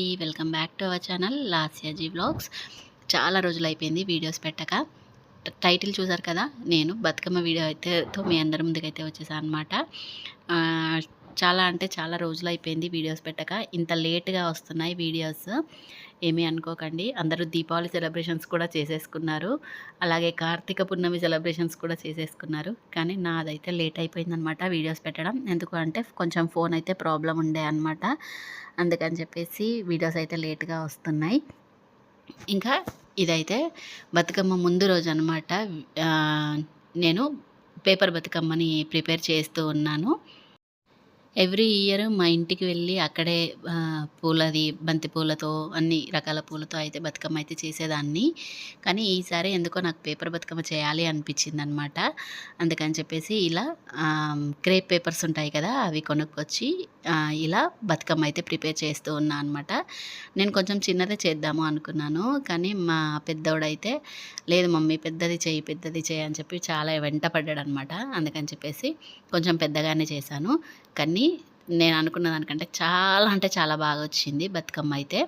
అందరికీ welcome back to our channel Lasyaji vlogs. చాలా రోజులు అయిపోయింది వీడియోస్ పెట్టక. టైటిల్ చూసారు కదా? నేను బతుకమ్మ వీడియో అయితే తో మీ అందరి ముందుకైతే వచ్చేసాను అనమాట చాలా అంటే చాలా రోజులు అయిపోయింది వీడియోస్ పెట్టక. ఇంత లేట్గా వస్తున్నాయి వీడియోస్. ఏమీ అనుకోకండి. అందరూ దీపావళి సెలబ్రేషన్స్ కూడా చేసేసుకున్నారు. అలాగే కార్తీక పున్నమి సెలబ్రేషన్స్ కూడా చేసేసుకున్నారు. కానీ నాదైతే లేట్ అయిపోయిందనమాట వీడియోస్ పెట్టడం. ఎందుకు అంటే కొంచెం ఫోన్ అయితే ప్రాబ్లం ఉండే అనమాట. అందుకని చెప్పేసి వీడియోస్ అయితే లేట్గా వస్తున్నాయి. ఇంకా ఇదైతే బతుకమ్మ ముందు రోజు అనమాట నేను పేపర్ బతుకమ్మని ప్రిపేర్ చేస్తూ ఉన్నాను. ఎవ్రీ ఇయర్ మా ఇంటికి వెళ్ళి అక్కడే పూలది బంతి పూలతో అన్ని రకాల పూలతో అయితే బతుకమ్మ అయితే చేసేదాన్ని. కానీ ఈసారి ఎందుకో నాకు పేపర్ బతుకమ్మ చేయాలి అనిపించింది అనమాట అందుకని చెప్పేసి ఇలా క్రేప్ పేపర్స్ ఉంటాయి కదా అవి కొనుక్కొచ్చి ఇలా బతుకమ్మ అయితే ప్రిపేర్ చేస్తూ ఉన్నా అనమాట నేను కొంచెం చిన్నదే చేద్దాము అనుకున్నాను. కానీ మా పెద్దోడైతే లేదు మమ్మీ పెద్దది చేయి పెద్దది చేయి అని చెప్పి చాలా వెంట పడ్డాడు అనమాట అందుకని చెప్పేసి కొంచెం పెద్దగానే చేశాను. కానీ నేను అనుకున్న దానికంటే చాలా అంటే చాలా బాగా వచ్చింది బతుకమ్మ అయితే.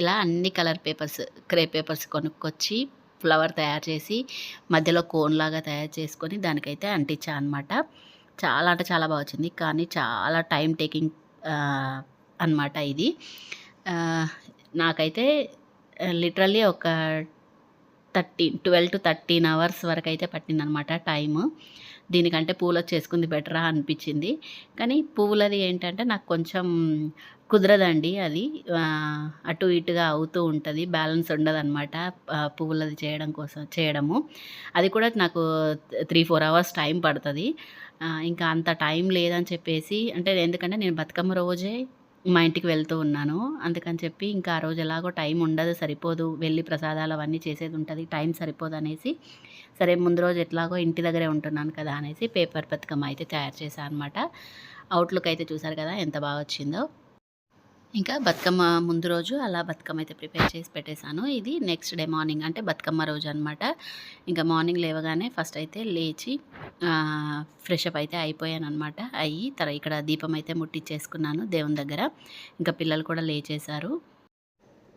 ఇలా అన్ని కలర్ పేపర్స్ క్రే పేపర్స్ కొనుక్కొచ్చి ఫ్లవర్ తయారు చేసి మధ్యలో కోన్ లాగా తయారు చేసుకొని దానికైతే అంటించా అనమాట చాలా అంటే చాలా బాగా వచ్చింది కానీ చాలా టైం టేకింగ్ అనమాట ఇది. నాకైతే లిటరల్లీ ఒక thirteen twelve to thirteen hours వరకు అయితే పట్టిందనమాట టైము. దీనికంటే పూలు చేసుకుంది బెటరా అనిపించింది. కానీ పువ్వులది ఏంటంటే నాకు కొంచెం కుదరదండి అది. అటు ఇటుగా అవుతూ ఉంటుంది. బ్యాలెన్స్ ఉండదు అనమాట పువ్వులది చేయడం కోసం చేయడము. అది కూడా నాకు త్రీ ఫోర్ అవర్స్ టైం పడుతుంది. ఇంకా అంత టైం లేదని చెప్పేసి అంటే ఎందుకంటే నేను బతుకమ్మ రోజే మా ఇంటికి వెళ్తూ ఉన్నాను. అందుకని చెప్పి ఇంకా ఆ రోజు ఎలాగో టైం ఉండదు సరిపోదు. వెళ్ళి ప్రసాదాలు అవన్నీ చేసేది ఉంటుంది టైం సరిపోదు అనేసి. సరే ముందు రోజు ఎట్లాగో ఇంటి దగ్గరే ఉంటున్నాను కదా అనేసి పేపర్ బతుకమ్మ అయితే తయారు చేశాను అనమాట అవుట్లుక్ అయితే చూసారు కదా ఎంత బాగా వచ్చిందో. ఇంకా బతుకమ్మ ముందు రోజు అలా బతుకమ్మ అయితే ప్రిపేర్ చేసి పెట్టేశాను. ఇది నెక్స్ట్ డే మార్నింగ్ అంటే బతుకమ్మ రోజు అనమాట ఇంకా మార్నింగ్ లేవగానే ఫస్ట్ అయితే లేచి ఫ్రెష్ అప్ అయితే అయిపోయాను అనమాట అయ్యి తర ఇక్కడ దీపం అయితే ముట్టించేసుకున్నాను దేవుని దగ్గర. ఇంకా పిల్లలు కూడా లేచేశారు.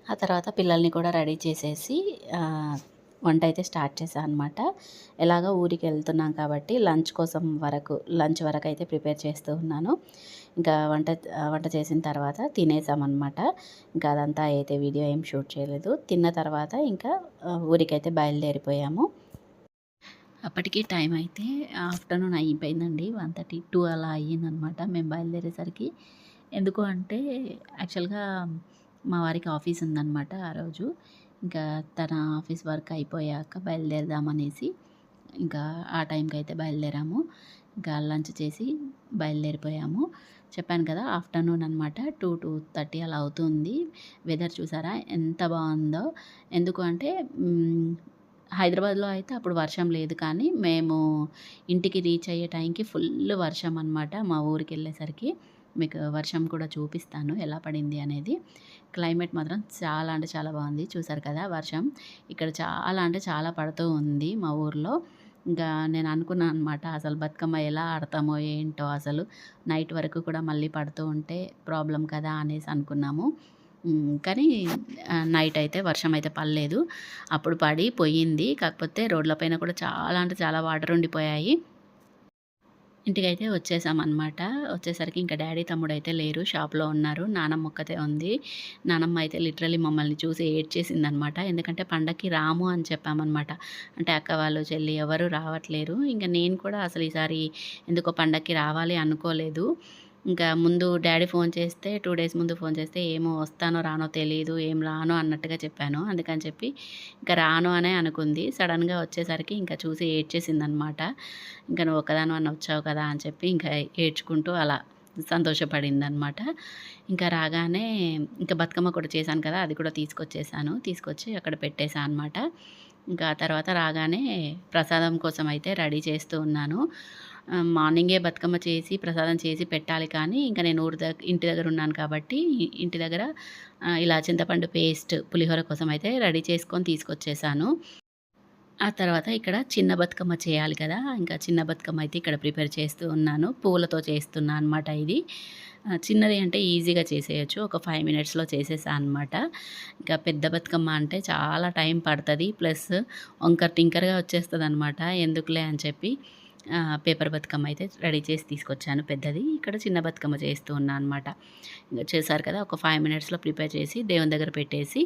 ఆ తర్వాత పిల్లల్ని కూడా రెడీ చేసేసి వంట అయితే స్టార్ట్ చేశాను అనమాట ఎలాగో ఊరికి వెళ్తున్నాం కాబట్టి లంచ్ కోసం వరకు లంచ్ వరకు అయితే ప్రిపేర్ చేస్తూ ఉన్నాను. ఇంకా వంట వంట చేసిన తర్వాత తినేసామన్నమాట. ఇంకా అదంతా అయితే వీడియో ఏం షూట్ చేయలేదు. తిన్న తర్వాత ఇంకా ఊరికైతే బయలుదేరిపోయాము. అప్పటికి టైం అయితే ఆఫ్టర్నూన్ అయిపోయిందండి. వన్ థర్టీ టూ అలా అయ్యిందనమాట మేము బయలుదేరేసరికి. ఎందుకు అంటే యాక్చువల్గా మా వారికి ఆఫీస్ ఉందన్నమాట ఆ రోజు. ఇంకా తన ఆఫీస్ వర్క్ అయిపోయాక బయలుదేరదామనేసి ఇంకా ఆ టైంకి అయితే బయలుదేరాము. ఇంకా లంచ్ చేసి బయలుదేరిపోయాము. చెప్పాను కదా ఆఫ్టర్నూన్ అనమాట టూ టూ థర్టీ అలా అవుతుంది. వెదర్ చూసారా? ఎంత బాగుందో. ఎందుకు అంటే హైదరాబాద్లో అయితే అప్పుడు వర్షం లేదు కానీ మేము ఇంటికి రీచ్ అయ్యే టైంకి ఫుల్ వర్షం అనమాట మా ఊరికి వెళ్ళేసరికి. మీకు వర్షం కూడా చూపిస్తాను ఎలా పడింది అనేది. క్లైమేట్ మాత్రం చాలా అంటే చాలా బాగుంది. చూసారు కదా వర్షం. ఇక్కడ చాలా అంటే చాలా పడుతూ ఉంది మా ఊర్లో. ఇంకా నేను అనుకున్నాను అనమాట అసలు బతుకమ్మ ఎలా ఆడతామో ఏంటో అసలు. నైట్ వరకు కూడా మళ్ళీ పడుతూ ఉంటే ప్రాబ్లం కదా అనేసి అనుకున్నాము. కానీ నైట్ అయితే వర్షం అయితే పడలేదు. అప్పుడు పడి పోయింది. కాకపోతే రోడ్లపైన కూడా చాలా అంటే చాలా వాటర్ ఉండిపోయాయి. ఇంటికైతే వచ్చేసామన్నమాట. వచ్చేసరికి ఇంకా డాడీ తమ్ముడు అయితే లేరు షాప్లో ఉన్నారు. నానమ్మ ఒక్కతే ఉంది. నానమ్మ అయితే లిటరలీ మమ్మల్ని చూసి ఏడ్చేసింది అనమాట ఎందుకంటే పండక్కి రాము అని చెప్పామన్నమాట. అంటే అక్క వాళ్ళు చెల్లి ఎవరు రావట్లేరు. ఇంకా నేను కూడా అసలు ఈసారి ఎందుకో పండక్కి రావాలి అనుకోలేదు. ఇంకా ముందు డాడీ ఫోన్ చేస్తే టూ డేస్ ముందు ఫోన్ చేస్తే ఏమో వస్తానో రానో తెలియదు ఏం రానో అన్నట్టుగా చెప్పాను. అందుకని చెప్పి ఇంకా రాను అనే అనుకుంది. సడన్గా వచ్చేసరికి ఇంకా చూసి ఏడ్చేసింది అనమాట ఇంకా నువ్వు ఒకదాని అన్న వచ్చావు కదా అని చెప్పి ఇంకా ఏడ్చుకుంటూ అలా సంతోషపడింది అనమాట ఇంకా రాగానే ఇంకా బతుకమ్మ కూడా చేశాను కదా అది కూడా తీసుకొచ్చేసాను. తీసుకొచ్చి అక్కడ పెట్టేశాను అనమాట ఇంకా తర్వాత రాగానే ప్రసాదం కోసం అయితే రెడీ చేస్తూ ఉన్నాను. మార్నింగే బతుకమ్మ చేసి ప్రసాదం చేసి పెట్టాలి కానీ ఇంకా నేను ఊరి దగ్గర ఇంటి దగ్గర ఉన్నాను కాబట్టి ఇంటి దగ్గర ఇలా చింతపండు పేస్ట్ పులిహోర కోసం అయితే రెడీ చేసుకొని తీసుకొచ్చేసాను. ఆ తర్వాత ఇక్కడ చిన్న బతుకమ్మ చేయాలి కదా ఇంకా చిన్న బతుకమ్మ అయితే ఇక్కడ ప్రిపేర్ చేస్తూ ఉన్నాను. పూలతో చేస్తున్నా అనమాట ఇది. చిన్నది అంటే ఈజీగా చేసేయచ్చు ఒక ఫైవ్ మినిట్స్లో చేసేసా అనమాట ఇంకా పెద్ద బతుకమ్మ అంటే చాలా టైం పడుతుంది ప్లస్ వంకర్ టింకర్గా వచ్చేస్తుంది అనమాట ఎందుకులే అని చెప్పి. పేపర్ బతుకమ్మ అయితే రెడీ చేసి తీసుకొచ్చాను పెద్దది. ఇక్కడ చిన్న బతుకమ్మ చేస్తూ ఉన్నా అనమాట ఇంకా చేశారు కదా ఒక ఫైవ్ మినిట్స్లో ప్రిపేర్ చేసి దేవుని దగ్గర పెట్టేసి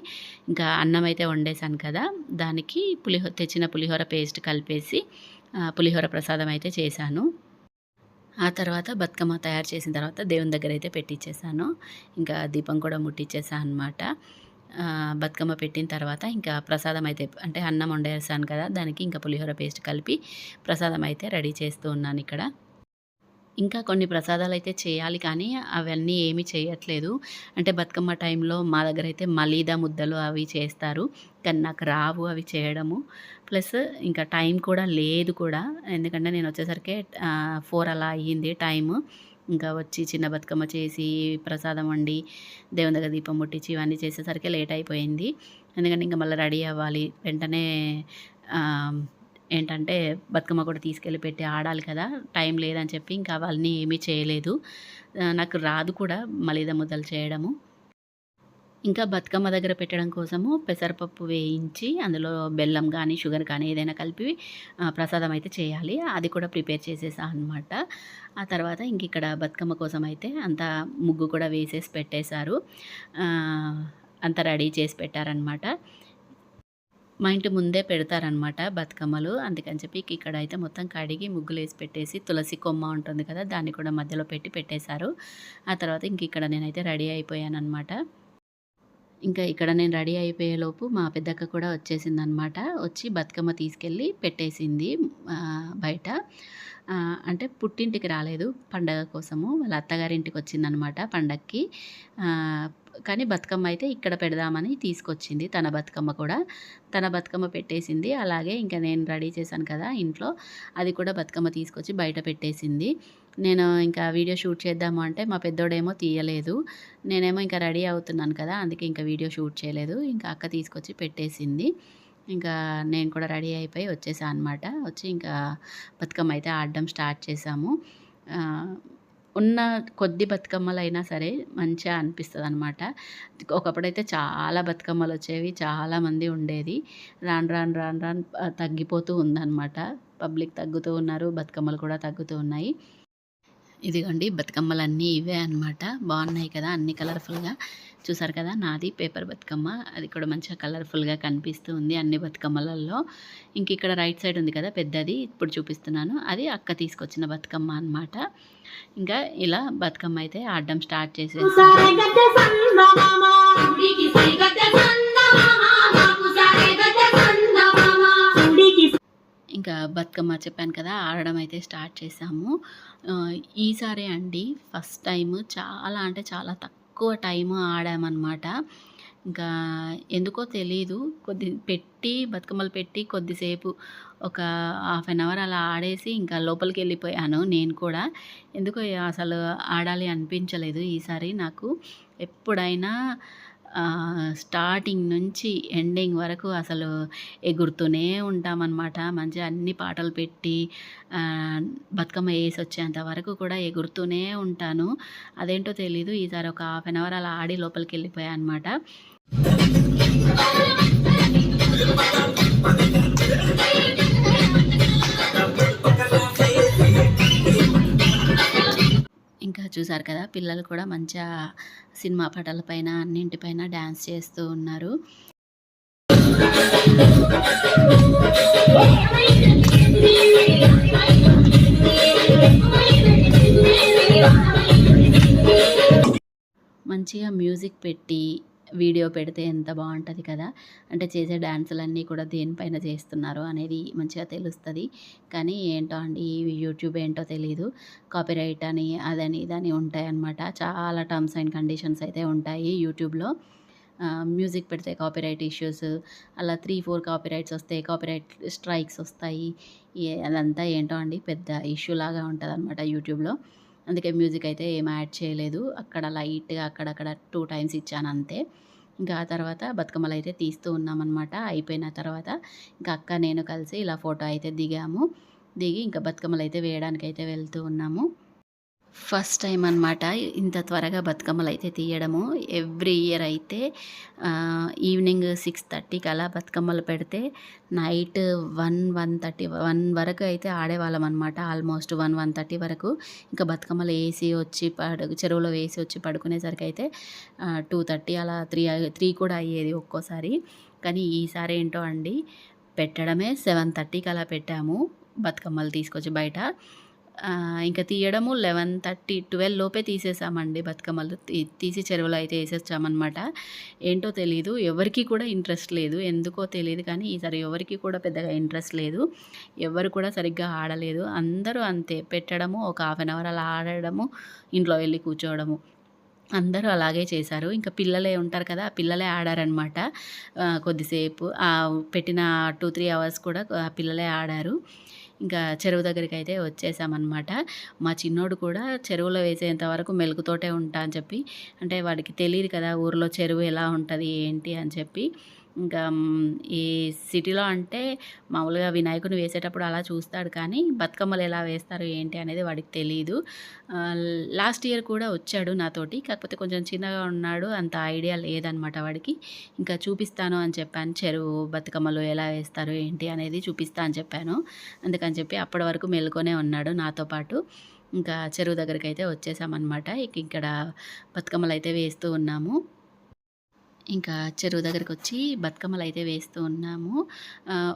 ఇంకా అన్నం అయితే వండేసాను కదా దానికి పులిహోర తెచ్చిన పులిహోర పేస్ట్ కలిపేసి పులిహోర ప్రసాదం అయితే చేశాను. ఆ తర్వాత బతుకమ్మ తయారు చేసిన తర్వాత దేవుని దగ్గర అయితే పెట్టించేసాను ఇంకా దీపం కూడా ముట్టించేసాను అనమాట బతుకమ్మ పెట్టిన తర్వాత ఇంకా ప్రసాదం అయితే అంటే అన్నం వండేసాను కదా దానికి ఇంకా పులిహోర పేస్ట్ కలిపి ప్రసాదం అయితే రెడీ చేస్తూ ఉన్నాను ఇక్కడ. ఇంకా కొన్ని ప్రసాదాలు అయితే చేయాలి కానీ అవన్నీ ఏమీ చేయట్లేదు. అంటే బతుకమ్మ టైంలో మా దగ్గర అయితే మలీదా ముద్దలు అవి చేస్తారు. కానీ నాకు రావు అవి చేయడము. ప్లస్ ఇంకా టైం కూడా లేదు కూడా. ఎందుకంటే నేను వచ్చేసరికి ఫోర్ అలా అయ్యింది టైము. ఇంకా వచ్చి చిన్న బతుకమ్మ చేసి ప్రసాదం వండి దేవుని దగ్గర దీపం ముట్టించి ఇవన్నీ చేసేసరికి లేట్ అయిపోయింది. ఎందుకంటే ఇంకా మళ్ళీ రెడీ అవ్వాలి. వెంటనే ఏంటంటే బతుకమ్మ కూడా తీసుకెళ్ళి పెట్టి ఆడాలి కదా టైం లేదని చెప్పి ఇంకా వాళ్ళని ఏమీ చేయలేదు. నాకు రాదు కూడా మలిద ముద్దలు చేయడము. ఇంకా బతుకమ్మ దగ్గర పెట్టడం కోసము పెసరపప్పు వేయించి అందులో బెల్లం కానీ షుగర్ కానీ ఏదైనా కలిపి ప్రసాదం అయితే చేయాలి. అది కూడా ప్రిపేర్ చేసేసా అనమాట ఆ తర్వాత ఇంక ఇక్కడ బతుకమ్మ కోసం అయితే అంత ముగ్గు కూడా వేసేసి పెట్టేశారు. అంత రెడీ చేసి పెట్టారనమాట మా ఇంటి ముందే పెడతారనమాట బతుకమ్మలు. అందుకని చెప్పి ఇక్కడ అయితే మొత్తం కడిగి ముగ్గులు వేసి పెట్టేసి తులసి కొమ్మ ఉంటుంది కదా దాన్ని కూడా మధ్యలో పెట్టి పెట్టేశారు. ఆ తర్వాత ఇంక ఇక్కడ నేనైతే రెడీ అయిపోయాను అనమాట ఇంకా ఇక్కడ నేను రెడీ అయిపోయేలోపు మా పెద్దక్క కూడా వచ్చేసింది అనమాట వచ్చి బతుకమ్మ తీసుకెళ్ళి పెట్టేసింది బయట. అంటే పుట్టింటికి రాలేదు పండగ కోసము. వాళ్ళ అత్తగారింటికి వచ్చిందనమాట పండగకి కానీ బతుకమ్మ అయితే ఇక్కడ పెడదామని తీసుకొచ్చింది తన బతుకమ్మ కూడా. తన బతుకమ్మ పెట్టేసింది. అలాగే ఇంకా నేను రెడీ చేశాను కదా ఇంట్లో. అది కూడా బతుకమ్మ తీసుకొచ్చి బయట పెట్టేసింది. నేను ఇంకా వీడియో షూట్ చేద్దాము అంటే మా పెద్దోడేమో తీయలేదు. నేనేమో ఇంకా రెడీ అవుతున్నాను కదా అందుకే ఇంకా వీడియో షూట్ చేయలేదు. ఇంకా అక్క తీసుకొచ్చి పెట్టేసింది. ఇంకా నేను కూడా రెడీ అయిపోయి వచ్చేసాను అనమాట వచ్చి ఇంకా బతుకమ్మ అయితే ఆడడం స్టార్ట్ చేసాము. ఉన్న కొద్ది బతుకమ్మలు అయినా సరే మంచిగా అనిపిస్తుంది అనమాట ఒకప్పుడైతే చాలా బతుకమ్మలు వచ్చేవి చాలామంది ఉండేది. రాను రాను రాను రాను తగ్గిపోతూ ఉందన్నమాట. పబ్లిక్ తగ్గుతూ ఉన్నారు బతుకమ్మలు కూడా తగ్గుతూ ఉన్నాయి. ఇదిగోండి బతుకమ్మలన్నీ ఇవే అన్నమాట. బాగున్నాయి కదా అన్ని కలర్ఫుల్గా. చూసారు కదా నాది పేపర్ బతుకమ్మ. అది కూడా మంచిగా కలర్ఫుల్గా కనిపిస్తూ ఉంది అన్ని బతుకమ్మలలో ఇంక ఇక్కడ రైట్ సైడ్ ఉంది కదా పెద్దది. ఇప్పుడు చూపిస్తున్నాను. అది అక్క తీసుకొచ్చిన బతుకమ్మ అన్నమాట. ఇంకా ఇలా బతుకమ్మ అయితే ఆడడం స్టార్ట్ చేసేసి ఇంకా బతుకమ్మ చెప్పాను కదా ఆడడం అయితే స్టార్ట్ చేసాము ఈసారి అండి ఫస్ట్ టైం చాలా అంటే చాలా తక్కువ టైం ఆడామన్నమాట. ఇంకా ఎందుకో తెలీదు కొద్ది పెట్టి బతుకమ్మలు పెట్టి కొద్దిసేపు ఒక హాఫ్ అన్ అవర్ అలా ఆడేసి ఇంకా లోపలికి వెళ్ళిపోయాను నేను కూడా. ఎందుకో అసలు ఆడాలి అనిపించలేదు ఈసారి నాకు. ఎప్పుడైనా స్టార్టింగ్ నుంచి ఎండింగ్ వరకు అసలు ఎగురుతూనే ఉంటామన్నమాట. మంచిగా అన్ని పాటలు పెట్టి బతుకమ్మ వేసి వచ్చేంత వరకు కూడా ఎగురుతూనే ఉంటాను. అదేంటో తెలీదు ఈసారి ఒక హాఫ్ అన్ అవర్ అలా ఆడి లోపలికి వెళ్ళిపోయా అనమాట ఇంకా చూసారు కదా పిల్లలు కూడా మంచిగా సినిమా పాటల పైన అన్నింటిపైన డ్యాన్స్ చేస్తూ ఉన్నారు. మంచిగా మ్యూజిక్ పెట్టి వీడియో పెడితే ఎంత బాగుంటుంది కదా! అంటే చేసే డ్యాన్సులన్నీ కూడా దేనిపైన చేస్తున్నారు అనేది మంచిగా తెలుస్తుంది. కానీ ఏంటో అండి యూట్యూబ్ ఏంటో తెలియదు కాపీరైట్ అని అదని ఇదని ఉంటాయి అన్నమాట చాలా టర్మ్స్ అండ్ కండిషన్స్ అయితే ఉంటాయి యూట్యూబ్లో. మ్యూజిక్ పెడితే కాపీరైట్ ఇష్యూస్ అలా త్రీ ఫోర్ కాపీరైట్స్ వస్తాయి కాపీరైట్ స్ట్రైక్స్ వస్తాయి. అదంతా ఏంటో అండి పెద్ద ఇష్యూ లాగా ఉంటుంది అనమాట యూట్యూబ్లో. అందుకే మ్యూజిక్ అయితే ఏం యాడ్ చేయలేదు. అక్కడ లైట్గా అక్కడక్కడ టూ టైమ్స్ ఇచ్చాను అంతే. ఇంకా ఆ తర్వాత బతుకమ్మలు అయితే తీస్తూ ఉన్నామన్నమాట. అయిపోయిన తర్వాత ఇంకా అక్క నేను కలిసి ఇలా ఫోటో అయితే దిగాము. దిగి ఇంకా బతుకమ్మలు అయితే వేయడానికి అయితే వెళ్తూ ఉన్నాము. ఫస్ట్ టైం అనమాట ఇంత త్వరగా బతుకమ్మలు అయితే తీయడము. ఎవ్రీ ఇయర్ అయితే ఈవినింగ్ సిక్స్ థర్టీకి అలా బతుకమ్మలు పెడితే night one one thirty one వరకు అయితే ఆడేవాళ్ళం అనమాట ఆల్మోస్ట్ వన్ వన్ థర్టీ వరకు ఇంకా బతుకమ్మలు వేసి వచ్చి పడు చెరువులో వేసి వచ్చి పడుకునేసరికి అయితే టూ థర్టీ అలా త్రీ త్రీ కూడా అయ్యేది ఒక్కోసారి. కానీ ఈసారి ఏంటో అండి పెట్టడమే సెవెన్ థర్టీకి అలా పెట్టాము బతుకమ్మలు తీసుకొచ్చి బయట. ఇంకా తీయడము లెవెన్ థర్టీ ట్వెల్వ్ లోపే తీసేసామండి బతుకమ్మలు. తీ- తీసి చెరువులో అయితే వేసేసామన్నమాట. ఏంటో తెలియదు ఎవరికి కూడా ఇంట్రెస్ట్ లేదు. ఎందుకో తెలియదు కానీ ఈసారి ఎవరికి కూడా పెద్దగా ఇంట్రెస్ట్ లేదు. ఎవరు కూడా సరిగ్గా ఆడలేదు. అందరూ అంతే. పెట్టడము ఒక హాఫ్ అన్ అవర్ అలా ఆడడము ఇంట్లో వెళ్ళి కూర్చోవడము. అందరూ అలాగే చేశారు. ఇంకా పిల్లలే ఉంటారు కదా పిల్లలే ఆడారనమాట కొద్దిసేపు. పెట్టిన టూ త్రీ అవర్స్ కూడా పిల్లలే ఆడారు. ఇంకా చెరువు దగ్గరికి అయితే వచ్చేసామన్నమాట. మా చిన్నోడు కూడా చెరువులో వేసేంత వరకు మెలుగుతోటే ఉంటా అని చెప్పి అంటే వాడికి తెలియదు కదా ఊర్లో చెరువు ఎలా ఉంటుంది ఏంటి అని చెప్పి. ఇంకా ఈ సిటీలో అంటే మామూలుగా వినాయకుని వేసేటప్పుడు అలా చూస్తాడు కానీ బతుకమ్మలు ఎలా వేస్తారు ఏంటి అనేది వాడికి తెలియదు లాస్ట్ ఇయర్ కూడా వచ్చాడు నాతోటి. కాకపోతే కొంచెం చిన్నగా ఉన్నాడు అంత ఐడియా లేదనమాట వాడికి. ఇంకా చూపిస్తాను అని చెప్పాను చెరువు బతుకమ్మలు ఎలా వేస్తారు ఏంటి అనేది చూపిస్తా అని చెప్పాను. అందుకని చెప్పి అప్పటి వరకు మెలుకొనే ఉన్నాడు నాతో పాటు. ఇంకా చెరువు దగ్గరికి అయితే వచ్చేసామన్నమాట ఇక ఇక్కడ బతుకమ్మలు అయితే వేస్తూ ఉన్నాము. ఇంకా చెరువు దగ్గరికి వచ్చి బతుకమ్మలు అయితే వేస్తూ ఉన్నాము.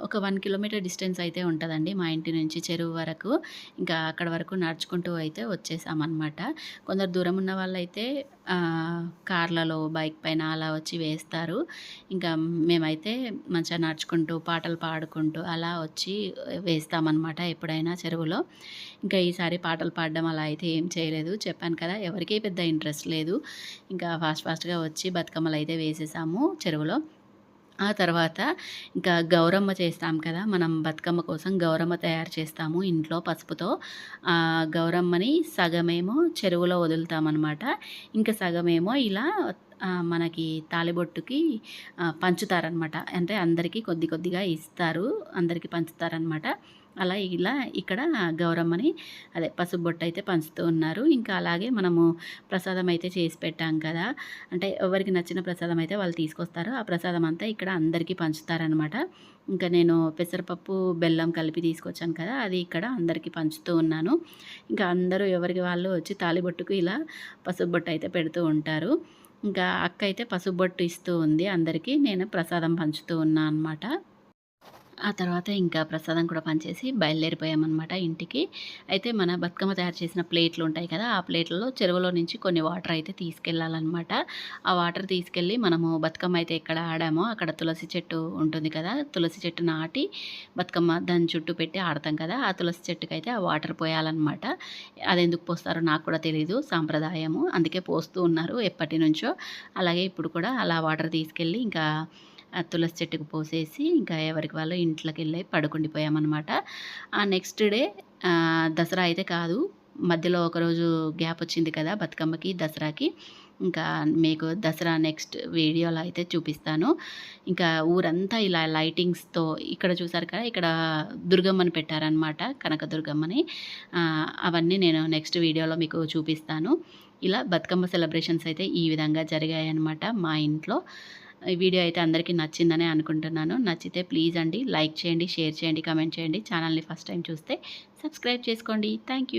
ఒక వన్ కిలోమీటర్ డిస్టెన్స్ అయితే ఉంటుందండి మా ఇంటి నుంచి చెరువు వరకు. ఇంకా అక్కడ వరకు నడుచుకుంటూ అయితే వచ్చేసామన్నమాట. కొందరు దూరం ఉన్న వాళ్ళైతే కార్లలో బైక్ పైన అలా వచ్చి వేస్తారు. ఇంకా మేమైతే మంచిగా నడుచుకుంటూ పాటలు పాడుకుంటూ అలా వచ్చి వేస్తామన్నమాట ఎప్పుడైనా చెరువులో. ఇంకా ఈసారి పాటలు పాడడం అలా అయితే ఏం చేయలేదు. చెప్పాను కదా ఎవరికీ పెద్ద ఇంట్రెస్ట్ లేదు. ఇంకా ఫాస్ట్ ఫాస్ట్గా వచ్చి బతుకమ్మలు అయితే వేసేసాము చెరువులో. ఆ తర్వాత ఇంకా గౌరమ్మ చేస్తాం కదా మనం బతుకమ్మ కోసం గౌరమ్మ తయారు చేస్తాము ఇంట్లో పసుపుతో. ఆ గౌరమ్మని సగమేమో చెరువులో వదులుతామన్నమాట. ఇంకా సగమేమో ఇలా మనకి తాలిబొట్టుకి పంచుతారనమాట అంటే అందరికీ కొద్ది కొద్దిగా ఇస్తారు అందరికీ పంచుతారనమాట అలా ఇలా ఇక్కడ గౌరమ్మని అదే పసుపు అయితే పంచుతూ ఉన్నారు. ఇంకా అలాగే మనము ప్రసాదం అయితే చేసి పెట్టాం కదా. అంటే ఎవరికి నచ్చిన ప్రసాదం అయితే వాళ్ళు తీసుకొస్తారు. ఆ ప్రసాదం అంతా ఇక్కడ అందరికీ పంచుతారనమాట ఇంకా నేను పెసరపప్పు బెల్లం కలిపి తీసుకొచ్చాను కదా అది ఇక్కడ అందరికీ పంచుతూ ఉన్నాను. ఇంకా అందరూ ఎవరికి వాళ్ళు వచ్చి తాలిబొట్టుకు ఇలా పసుపు బొట్టు అయితే పెడుతూ ఉంటారు. ఇంకా అక్క అయితే పసుపు బొట్టు ఇస్తూ ఉంది అందరికీ. నేను ప్రసాదం పంచుతూ ఉన్నా అనమాట ఆ తర్వాత ఇంకా ప్రసాదం కూడా పనిచేసి బయలుదేరిపోయామన్నమాట ఇంటికి. అయితే మన బతుకమ్మ తయారు చేసిన ప్లేట్లు ఉంటాయి కదా ఆ ప్లేట్లలో చెరువులో నుంచి కొన్ని వాటర్ అయితే తీసుకెళ్ళాలన్నమాట. ఆ వాటర్ తీసుకెళ్ళి మనము బతుకమ్మ అయితే ఎక్కడ ఆడామో అక్కడ తులసి చెట్టు ఉంటుంది కదా తులసి చెట్టు నాటి బతుకమ్మ దాని చుట్టూ పెట్టి ఆడతాం కదా ఆ తులసి చెట్టుకి అయితే ఆ వాటర్ పోయాలన్నమాట. అది ఎందుకు పోస్తారో నాకు కూడా తెలియదు సాంప్రదాయము. అందుకే పోస్తూ ఉన్నారు ఎప్పటి నుంచో. అలాగే ఇప్పుడు కూడా అలా వాటర్ తీసుకెళ్ళి ఇంకా ఆ తులసి చెట్టుకు పోసేసి ఇంకా ఎవరికి వాళ్ళు ఇంట్లోకి వెళ్ళి పడుకుండిపోయామన్నమాట. ఆ నెక్స్ట్ డే దసరా అయితే కాదు మధ్యలో ఒకరోజు గ్యాప్ వచ్చింది కదా బతుకమ్మకి దసరాకి. ఇంకా మీకు దసరా నెక్స్ట్ వీడియోలో అయితే చూపిస్తాను. ఇంకా ఊరంతా ఇలా లైటింగ్స్తో ఇక్కడ చూసారు కదా ఇక్కడ దుర్గమ్మని పెట్టారనమాట కనక దుర్గమ్మని. అవన్నీ నేను నెక్స్ట్ వీడియోలో మీకు చూపిస్తాను. ఇలా బతుకమ్మ సెలబ్రేషన్స్ అయితే ఈ విధంగా జరిగాయన్నమాట మా ఇంట్లో. ఈ వీడియో అయితే అందరికీ నచ్చిందని అనుకుంటున్నాను. నచ్చితే ప్లీజ్ అండి లైక్ చేయండి షేర్ చేయండి కమెంట్ చేయండి. ఛానల్ని ఫస్ట్ టైం చూస్తే సబ్స్క్రైబ్ చేసుకోండి. Thank you.